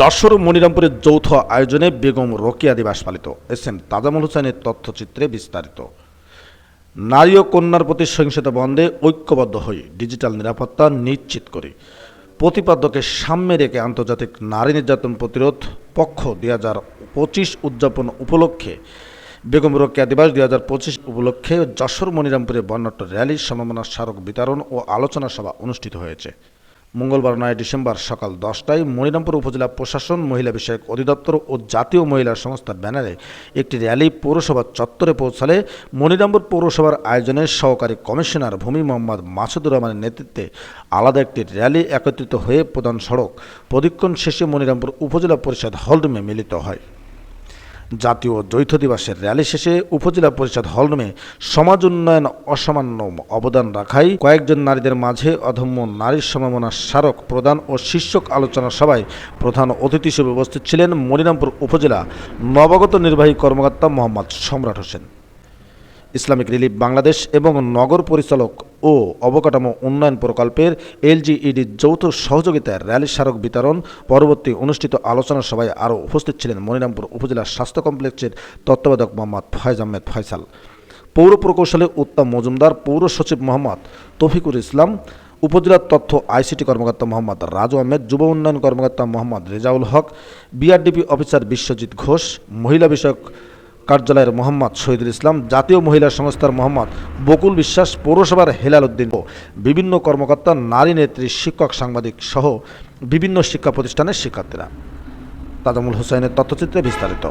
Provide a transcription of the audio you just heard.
যশোর মনিরামপুরের যৌথ আয়োজনে বেগম রোকিয়া দিবস পালিত। এস এম তাজামুল হোসেনের তথ্যচিত্রে বিস্তারিত। নারী ও কন্যার প্রতি সহিংসতা বন্ধে ঐক্যবদ্ধ হই, ডিজিটাল নিরাপত্তা নিশ্চিত করি। প্রতিপাদ্যকে সামনে রেখে আন্তর্জাতিক নারী নির্যাতন প্রতিরোধ পক্ষ দুই হাজার পঁচিশ উদযাপন উপলক্ষে বেগম রোকেয়া দিবস দুই হাজার পঁচিশ উপলক্ষে যশোর মনিরামপুরে বর্ণাঢ্য র্যালি সম্ভাবনা স্মারক বিতরণ ও আলোচনা সভা অনুষ্ঠিত হয়েছে। মঙ্গলবার নয় ডিসেম্বর সকাল দশটায় মনিরামপুর উপজেলা প্রশাসন, মহিলা বিষয়ক অধিদপ্তর ও জাতীয় মহিলা সংস্থার ব্যানারে একটি র্যালি পৌরসভা চত্বরে পৌঁছালে মনিরামপুর পৌরসভার আয়োজনে সহকারী কমিশনার ভূমি মোহাম্মদ মাসুদুর রহমানের নেতৃত্বে আলাদা একটি র্যালি একত্রিত হয়ে প্রধান সড়ক প্রদক্ষিণ শেষে মনিরামপুর উপজেলা পরিষদ হলরুমে মিলিত হয়। জাতীয় যৌথ দিবসের র্যালি শেষে উপজেলা পরিষদ হলরুমে সমাজ উন্নয়ন অসামান্য অবদান রাখায় কয়েকজন নারীদের মাঝে অধম্য নারীর সম্ভাবনা স্মারক প্রদান ও শীর্ষক আলোচনা সভায় প্রধান অতিথি হিসেবে উপস্থিত ছিলেন মনিরামপুর উপজেলা নবাগত নির্বাহী কর্মকর্তা মোহাম্মদ সম্রাট হোসেন। ইসলামিক রিলিফ বাংলাদেশ এবং নগর পরিচালক ও অবকাঠামো উন্নয়ন প্রকল্পের এলজিইডি যৌথ সহযোগিতায় র্যালি স্মারক বিতরণ পরবর্তী অনুষ্ঠিত আলোচনা সভায় আরও উপস্থিত ছিলেন মনিরামপুর উপজেলা স্বাস্থ্য কমপ্লেক্সের তত্ত্বাবধায়ক মোহাম্মদ ফয়েজ আহমেদ ফয়সাল, পৌর প্রকৌশলী উত্তম মজুমদার, পৌর সচিব মোহাম্মদ তফিকুর ইসলাম উপজেলার তথ্য আইসিটি কর্মকর্তা মোহাম্মদ রাজু আহমেদ, যুব উন্নয়ন কর্মকর্তা মোহাম্মদ রেজাউল হক, বিআরডিপি অফিসার বিশ্বজিৎ ঘোষ, মহিলা বিষয়ক কার্যালয়ের মোহাম্মদ শহীদুল ইসলাম, জাতীয় মহিলা সংস্থার মোহাম্মদ বকুল বিশ্বাস, পৌরসভার হেলাল উদ্দিন বিভিন্ন কর্মকর্তা, নারী নেত্রী, শিক্ষক, সাংবাদিক সহ বিভিন্ন শিক্ষা প্রতিষ্ঠানের শিক্ষার্থীরা। তাজামুল হোসেনের তথ্যচিত্রে বিস্তারিত।